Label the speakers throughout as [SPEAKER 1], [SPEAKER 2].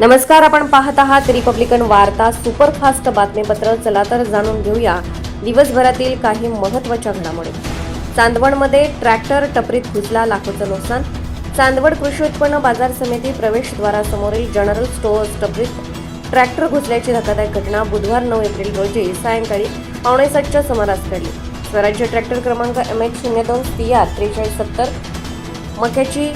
[SPEAKER 1] नमस्कार आपण पाहत आहात रिपब्लिकन वार्ता सुपरफास्ट बातमीपत्र. चला तर जाणून घेऊया दिवसभरातील काही महत्त्वाच्या घडामोडी. चांदवडमध्ये ट्रॅक्टर टपरीत घुसला लाखोचं नुकसान. चांदवड कृषी उत्पन्न बाजार समिती प्रवेशद्वारासमोरील जनरल स्टोअर्स टपरीत ट्रॅक्टर घुसल्याची धक्कादायक घटना बुधवार नऊ एप्रिल रोजी सायंकाळी पावणेसातच्या सुमारास घडली. स्वराज्य ट्रॅक्टर क्रमांक एम एच शून्य दोन सी आर त्रेचाळीस सत्तर मक्याची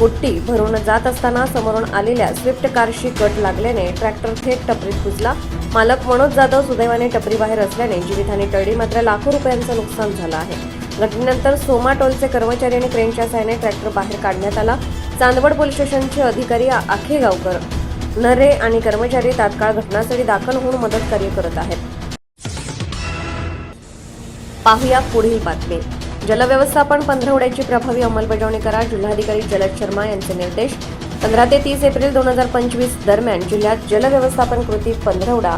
[SPEAKER 1] बुट्टी भरून जात असताना समोरून आलेल्या स्विफ्ट कारशी कट लागल्याने ट्रॅक्टर थेट टपरीत घुसला मालक मनोज जाधव सुदैवाने टपरी बाहेर असल्याने जीवितहानी टळली. मात्र लाखो रुपयांचं नुकसान झालं आहे. घटनेनंतर सोमा टोलचे कर्मचारी आणि क्रेनच्या सहाय्याने ट्रॅक्टर बाहेर काढण्यात आला. चांदवड पोलीस स्टेशनचे अधिकारी आखेगावकर नरे आणि कर्मचारी तात्काळ घटनास्थळी दाखल होऊन मदत कार्य करत आहेत. पाहूया पुढील बातमी. जलव्यवस्थापन पंधरवड्याची प्रभावी अंमलबजावणी करा जिल्हाधिकारी जलद शर्मा यांचे निर्देश. पंधरा ते तीस एप्रिल दोन हजार पंचवीस दरम्यान जिल्ह्यात जलव्यवस्थापन कृती पंधरवडा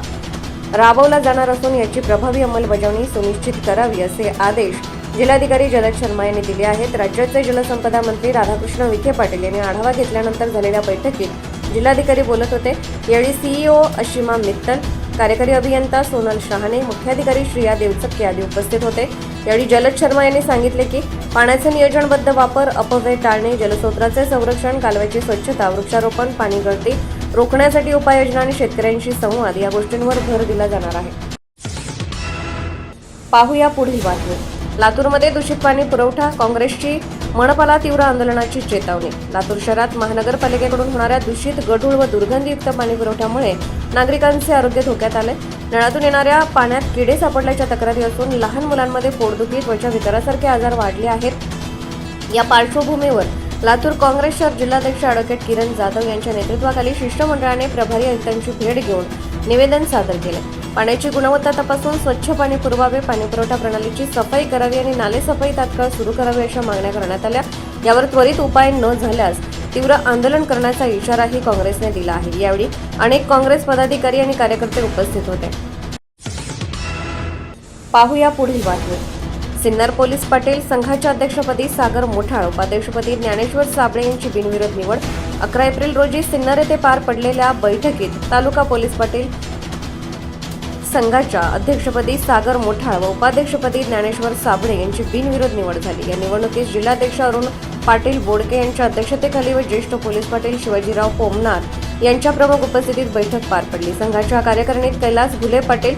[SPEAKER 1] राबवला जाणार असून याची प्रभावी अंमलबजावणी सुनिश्चित करावी असे आदेश जिल्हाधिकारी जलद शर्मा यांनी दिले आहेत. राज्याचे जलसंपदा मंत्री राधाकृष्ण विखे पाटील यांनी आढावा घेतल्यानंतर झालेल्या बैठकीत जिल्हाधिकारी बोलत होते. यावेळी सीईओ अशिमा मित्तल कार्यकारी अभियंता सोनल शहाणे मुख्याधिकारी श्रिया देवचक्के आदी उपस्थित होते. यावेळी जलद शर्मा यांनी सांगितले की पाण्याचे नियोजनबद्ध वापर अपव्यय टाळणे जलस्रोताचे संरक्षण कालव्याची स्वच्छता वृक्षारोपण पाणी गळती रोखण्यासाठी उपाययोजना आणि शेतकऱ्यांशी संवाद या गोष्टींवर भर दिला जाणार आहे. पाहूया पुढील बातमी. लातूरमध्ये दूषित पाणी पुरवठा काँग्रेसची मनपाला तीव्र आंदोलनाची चेतावणी. लातूर शहरात महानगरपालिकेकडून होणाऱ्या दूषित गढूळ व दुर्गंधीयुक्त पाणी पुरवठ्यामुळे नागरिकांचे आरोग्य धोक्यात आले. नळातून येणाऱ्या पाण्यात किडे सापडल्याच्या तक्रारी असून लहान मुलांमध्ये पोटदुखी त्वचा विकारासारखे आजार वाढले आहेत. या पार्श्वभूमीवर लातूर काँग्रेस शहर जिल्हाध्यक्ष अॅडव्होकेट किरण जाधव यांच्या नेतृत्वाखाली शिष्टमंडळाने प्रभारी आयुक्तांची भेट घेऊन निवेदन सादर केले. पाण्याची गुणवत्ता तपासून स्वच्छ पाणी पुरवावे पाणी पुरवठा प्रणालीची सफाई करावी आणि नाले सफाई तात्काळ सुरू करावी अशा मागण्या करण्यात आल्या. यावर त्वरित उपाय न झाल्यास तीव्र आंदोलन करण्याचा इशाराही काँग्रेसने दिला आहे. यावेळी अनेक काँग्रेस पदाधिकारी आणि कार्यकर्ते उपस्थित होते. पाहूया पुढील बातमी. सिन्नर पोलीस पाटील संघाच्या अध्यक्षपदी सागर मोठाळ उपाध्यक्षपदी ज्ञानेश्वर साबळे यांची बिनविरोध निवड. अकरा एप्रिल रोजी सिन्नर येथे पार पडलेल्या बैठकीत तालुका पोलीस पाटील संघाच्या अध्यक्षपदी सागर मोठाळ व उपाध्यक्षपदी ज्ञानेश्वर साबळे यांची बिनविरोध निवड झाली. या निवडणुकीत जिल्हाध्यक्ष अरुण पाटील बोडके यांच्या अध्यक्षतेखाली व ज्येष्ठ पोलीस पाटील शिवाजीराव पोमनार यांच्या प्रमुख उपस्थितीत बैठक पार पडली. संघाच्या कार्यकारिणीत कैलास भुले पाटील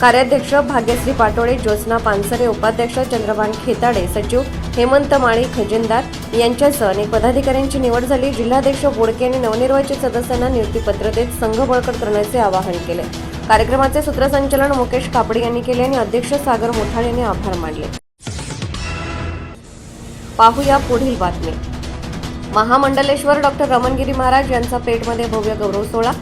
[SPEAKER 1] कार्याध्यक्ष भाग्यश्री पाटोळे ज्योत्स्ना पानसरे उपाध्यक्ष चंद्रभान खेताडे सचिव हेमंत माळी खजिनदार यांच्यासह अनेक पदाधिकाऱ्यांची निवड झाली. जिल्हाध्यक्ष बोडके यांनी नवनिर्वाचित सदस्यांना नियुक्तीपत्र देत संघ बळकट करण्याचे आवाहन केले. कार्यक्रमाचे सूत्रसंचालन मुकेश कापडे यांनी केले आणि अध्यक्ष सागर मोठाळे यांनी आभार मानले. पाहूया पुढील बातमी. महामंडलेश्वर डॉक्टर रमणगिरी महाराज यांचा पेठमध्ये भव्य गौरव सोहळा.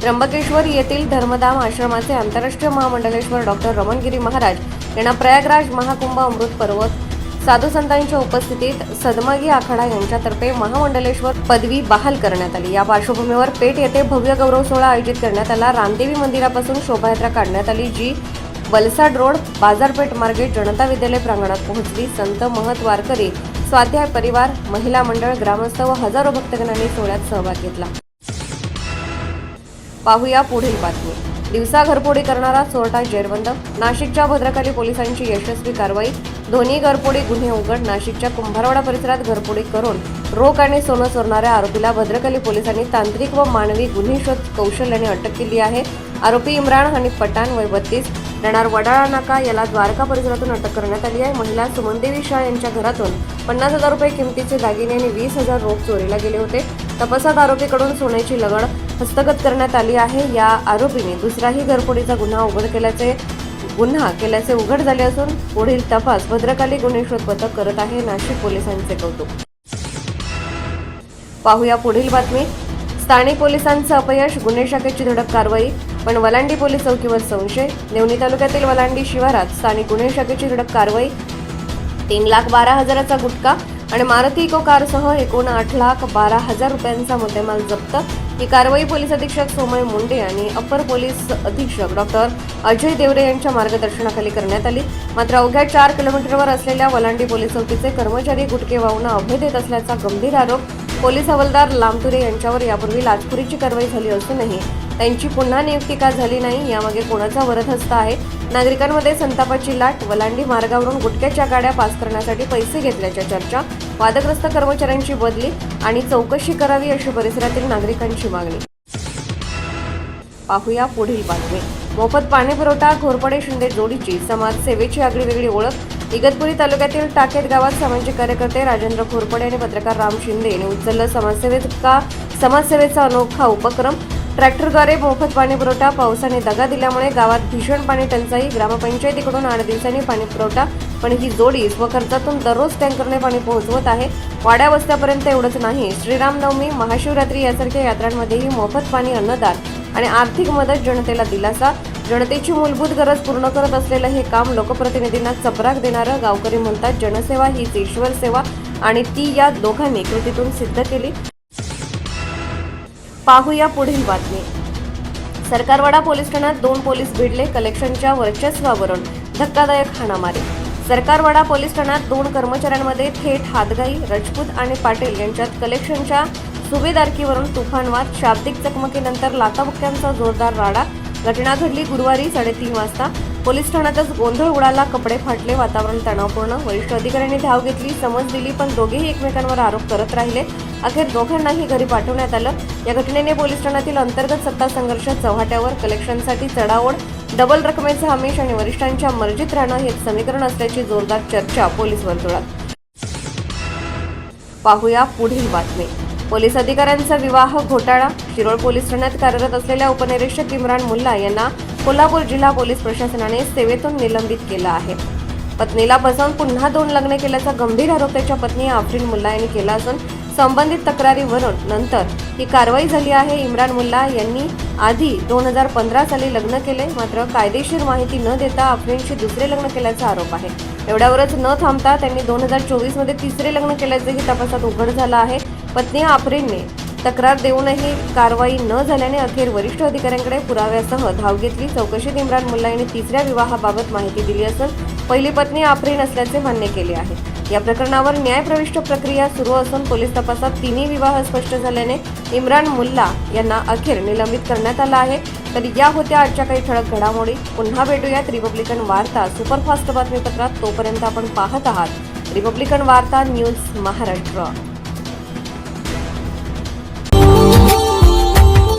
[SPEAKER 1] त्र्यंबकेश्वर येथील धर्मधाम आश्रमाचे आंतरराष्ट्रीय महामंडलेश्वर डॉक्टर रमणगिरी महाराज यांना प्रयागराज महाकुंभ अमृत पर्वत साधू संतांच्या उपस्थितीत सदमागी आखाडा यांच्यातर्फे महामंडलेश्वर पदवी बहाल करण्यात आली. या पार्श्वभूमीवर पेठ येथे भव्य गौरव सोहळा आयोजित करण्यात आला. रामदेवी मंदिरापासून शोभायात्रा काढण्यात आली जी वलसाड रोड बाजारपेठ मार्गे जनता विद्यालय प्रांगणात पोहोचली. संत महत वारकरी स्वाध्याय परिवार महिला मंडळ ग्रामस्थ व हजारो भक्तगणांनी सोहळ्यात सहभाग घेतला. पाहूया पुढील बातमी. दिवसा घरफोडी करणारा चोरटा जेरबंद नाशिकच्या भद्रकाली पोलिसांची यशस्वी कारवाई दोन्ही घरपोडी गुन्हे उघड नाशिकच्या कुंभारवाडा परिसरात घरपोडी करून रोख आणि सोनं चोरणाऱ्या आरोपीला भद्रकाली पोलिसांनी तांत्रिक व मानवी गुन्हे शोध कौशल्याने अटक केली आहे. आरोपी इम्रान हनीफ पठाण वय बत्तीस राहणार वडाळा नाका याला द्वारका परिसरातून अटक करण्यात आली आहे. महिला सुमनदेवी शाह यांच्या घरातून पन्नास हजार रुपये किमतीचे दागिने आणि वीस हजार रोख चोरीला गेले होते. तपासात आरोपीकडून सोन्याची लगड हस्तगत करण्यात आली आहे. या आरोपीने दुसराही घरफोडीचा गुन्हा उघड केल्याचे गुन्हा केल्याचे उघड झाले असून पुढील तपास भद्रकाली गुन्हे शोध पथक करत आहे नाशिक पोलिसांचे कौतुक. पाहूया पुढील बातमी. स्थानिक पोलिसांचं अपयश गुन्हे शाखेची धडक कारवाई पण वलांडी पोलीस चौकीवर संशय. नेवणी तालुक्यातील वलांडी शिवारात स्थानिक गुन्हे शाखेची धडक कारवाई. तीन लाख बारा हजाराचा गुटखा आणि मारुती इको कारसह एकूण आठ लाख बारा हजार रुपयांचा मुद्देमाल जप्त. ही कारवाई पोलीस अधीक्षक सोमय मुंडे आणि अपर पोलीस अधीक्षक डॉक्टर अजय देवरे यांच्या मार्गदर्शनाखाली करण्यात आली. मात्र अवघ्या चार किलोमीटरवर असलेल्या वलांडी पोलीस चौकीचे कर्मचारी गुटके वाहून अभय देत असल्याचा गंभीर आरोप पोलीस हवालदार लामतुरे यांच्यावर यापूर्वी लाचखोरीची कारवाई झाली असूनही त्यांची पुन्हा नियुक्ती का झाली नाही यामागे कोणाचा वरदहस्त आहे? नागरिकांमध्ये संतापाची लाट वलांडी मार्गावरून गुटख्याच्या गाड्या पास करण्यासाठी पैसे घेतल्याच्या चर्चा वादग्रस्त कर्मचाऱ्यांची बदली आणि चौकशी करावी अशी परिसरातील नागरिकांची मागणी. पाहूया पुढील बातमी. मोफत पाणी पुरवठा घोरपडे शिंदे जोडीची समाजसेवेची आगळी वेगळी ओळख. इगतपुरी तालुक्यातील टाकेत गावात सामाजिक कार्यकर्ते राजेंद्र घोरपडे आणि पत्रकार राम शिंदे यांनी उचललं समाजसेवेचा समाजसेवेचा अनोखा उपक्रम. ट्रॅक्टरद्वारे मोफत पाणी पुरवठा पावसाने दगा दिल्यामुळे गावात भीषण पाणी टंचाई ग्रामपंचायतीकडून आठ दिवसांनी पाणी पुरवठा पण ही जोडी स्वखर्चातून दररोज टँकरने पाणी पोहोचवत आहे. वाड्या वस्त्यापर्यंत एवढंच नाही. श्रीरामनवमी महाशिवरात्री यासारख्या यात्रांमध्येही मोफत पाणी अन्नदान आणि आर्थिक मदत जनतेला दिलासा. जनतेची मूलभूत गरज पूर्ण करत असलेलं हे काम लोकप्रतिनिधींना चपराक देणारं गावकरी म्हणतात जनसेवा हीच ईश्वर सेवा आणि ती या दोघांनी कृतीतून सिद्ध केली. पाहूया पुढील बातमी. सरकारवाडा पोलीस ठाण्यात दोन पोलीस भिडले कलेक्शनच्या वर्चस्वावरून धक्कादायक हाणामारी. सरकारवाडा पोलीस ठाण्यात दोन कर्मचाऱ्यांमध्ये थेट हातगाई राजपूत आणि पाटील यांच्यात कलेक्शनच्या सुभेदारकीवरून तुफानवाद शाब्दिक चकमकीनंतर लाताबुक्क्यांचा जोरदार राडा. घटना घडली गुरुवारी साडेतीन वाजता. पोलीस ठाण्यातच गोंधळ उडाला कपडे फाटले वातावरण तणावपूर्ण. वरिष्ठ अधिकाऱ्यांनी धाव घेतली समज दिली पण दोघेही एकमेकांवर आरोप करत राहिले. अखेर दोघांनाही घरी पाठवण्यात आलं. या घटनेने पोलीस ठाण्यातील अंतर्गत सत्ता संघर्ष चव्हाट्यावर कलेक्शनसाठी चढाओढ डबल रकमेचा आमिष आणि वरिष्ठांच्या मर्जीत राहणं हे समीकरण असल्याची जोरदार चर्चा पोलीस वर्तुळात. पाहूया पुढील बातमी. पोलीस अधिकाऱ्यांचा विवाह घोटाळा शिरोळ पोलीस ठाण्यात कार्यरत असलेल्या उपनिरीक्षक इम्रान मुल्ला यांना कोल्हापूर जिल्हा पोलीस प्रशासनाने सेवेतून निलंबित केलं आहे. पत्नीला फसवून पुन्हा दोन लग्न केल्याचा गंभीर आरोप त्याच्या पत्नी आफ्रिन मुल्ला यांनी केला असून संबंधित तक्रारीवरून नंतर ही कारवाई झाली आहे. इम्रान मुल्ला यांनी आधी दोन हजार पंधरा साली लग्न केले मात्र कायदेशीर माहिती न देता आफ्रिनशी दुसरे लग्न केल्याचा आरोप आहे. एवढ्यावरच न थांबता त्यांनी दोन हजार चोवीसमध्ये तिसरे लग्न केल्याचंही तपासात उघड झालं आहे. पत्नी आफरीनने तक्रार देऊनही कारवाई न झाल्याने अखेर वरिष्ठ अधिकाऱ्यांकडे पुराव्यासह धाव घेतली. चौकशीत इम्रान मुल्ला यांनी तिसऱ्या विवाहाबाबत माहिती दिली असून पहिली पत्नी आफरीन असल्याचे मान्य केले आहे. या प्रकरणावर न्यायप्रविष्ट प्रक्रिया सुरू असून पोलीस तपासात तिन्ही विवाह स्पष्ट झाल्याने इम्रान मुल्ला यांना अखेर निलंबित करण्यात आलं आहे. तर या होत्या आजच्या काही ठळक घडामोडी. पुन्हा भेटूयात रिपब्लिकन वार्ता. सुपरफास्ट बातमीपत्रात तोपर्यंत आपण पाहत आहात. Republican Varta news Maharashtra.